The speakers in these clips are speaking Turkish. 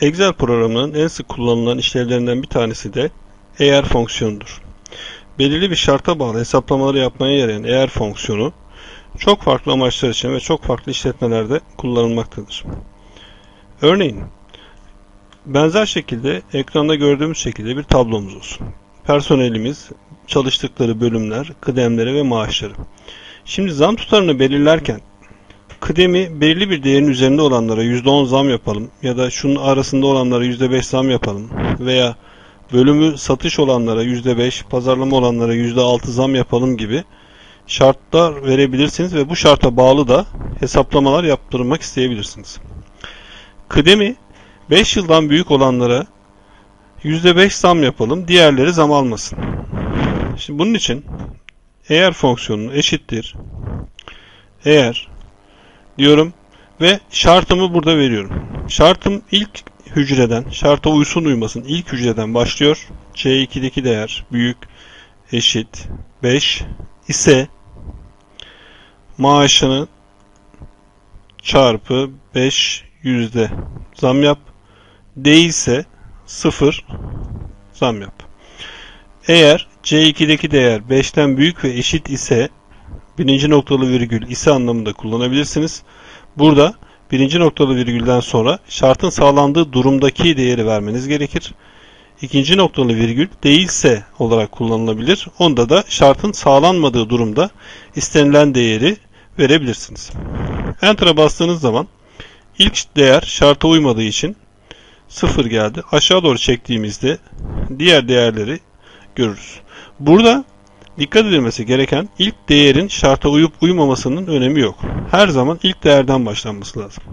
Excel programının en sık kullanılan işlevlerinden bir tanesi de eğer fonksiyonudur. Belirli bir şarta bağlı hesaplamaları yapmaya yarayan eğer fonksiyonu çok farklı amaçlar için ve çok farklı işletmelerde kullanılmaktadır. Örneğin benzer şekilde ekranda gördüğümüz şekilde bir tablomuz olsun. Personelimiz, çalıştıkları bölümler, kıdemleri ve maaşları. Şimdi zam tutarını belirlerken kıdemi belirli bir değerin üzerinde olanlara %10 zam yapalım ya da şunun arasında olanlara %5 zam yapalım veya bölümü satış olanlara %5, pazarlama olanlara %6 zam yapalım gibi şartlar verebilirsiniz ve bu şarta bağlı da hesaplamalar yaptırmak isteyebilirsiniz. Kıdemi 5 yıldan büyük olanlara %5 zam yapalım, diğerleri zam almasın. Şimdi bunun için eğer fonksiyonu eşittir eğer diyorum ve şartımı burada veriyorum. Şartım ilk hücreden, şarta uysun uymasın ilk hücreden başlıyor. C2'deki değer büyük eşit 5 ise maaşını çarpı 5 yüzde zam yap. Değilse 0 zam yap. Eğer C2'deki değer 5'ten büyük ve eşit ise birinci noktalı virgül ise anlamında kullanabilirsiniz. Burada birinci noktalı virgülden sonra şartın sağlandığı durumdaki değeri vermeniz gerekir. İkinci noktalı virgül değilse olarak kullanılabilir. Onda da şartın sağlanmadığı durumda istenilen değeri verebilirsiniz. Enter'a bastığınız zaman ilk değer şarta uymadığı için 0 geldi. Aşağı doğru çektiğimizde diğer değerleri görürüz. Burada dikkat edilmesi gereken ilk değerin şarta uyup uymamasının önemi yok. Her zaman ilk değerden başlanması lazım.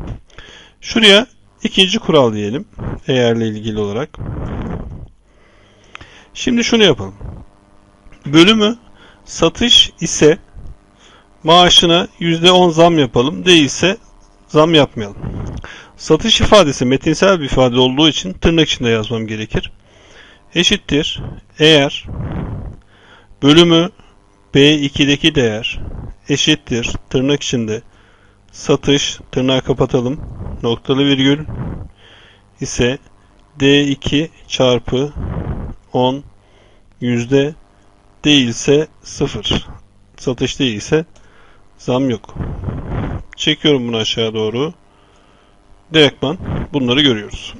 Şuraya ikinci kural diyelim. Eğerle ilgili olarak. Şimdi şunu yapalım. Bölümü satış ise maaşına %10 zam yapalım. Değilse zam yapmayalım. Satış ifadesi metinsel bir ifade olduğu için tırnak içinde yazmam gerekir. Eşittir. Eğer bölümü B2'deki değer eşittir. Tırnak içinde satış tırnağı kapatalım. Noktalı virgül ise D2 çarpı 10 yüzde değilse 0. Satış değilse zam yok. Çekiyorum bunu aşağı doğru. Direktman bunları görüyoruz.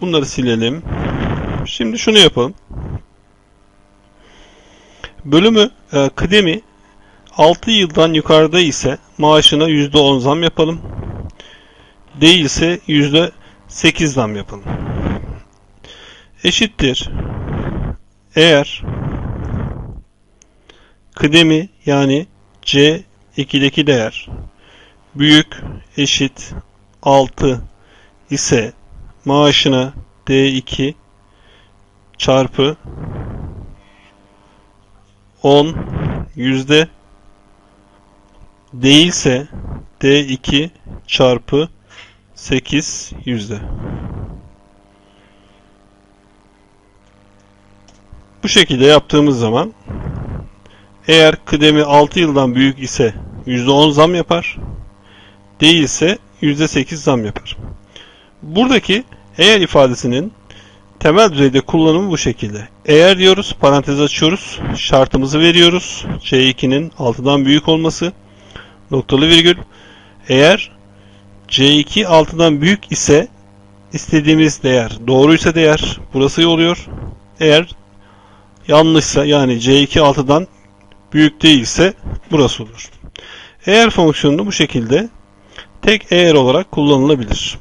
Bunları silelim. Şimdi şunu yapalım. Bölümü e, kıdemi 6 yıldan yukarıda ise maaşına %10 zam yapalım. Değilse %8 zam yapalım. Eşittir. Eğer kıdemi yani C2'deki değer büyük eşit 6 ise maaşına D2 çarpı 10 yüzde değilse D2 çarpı 8 yüzde. Bu şekilde yaptığımız zaman eğer kıdemi 6 yıldan büyük ise %10 zam yapar. Değilse %8 zam yapar. Buradaki eğer ifadesinin temel düzeyde kullanımı bu şekilde. Eğer diyoruz, parantez açıyoruz, şartımızı veriyoruz. C2'nin 6'dan büyük olması, noktalı virgül. Eğer C2 6'dan büyük ise istediğimiz değer doğruysa değer burası oluyor. Eğer yanlışsa yani C2 6'dan büyük değilse burası olur. Eğer fonksiyonu bu şekilde tek eğer olarak kullanılabilir.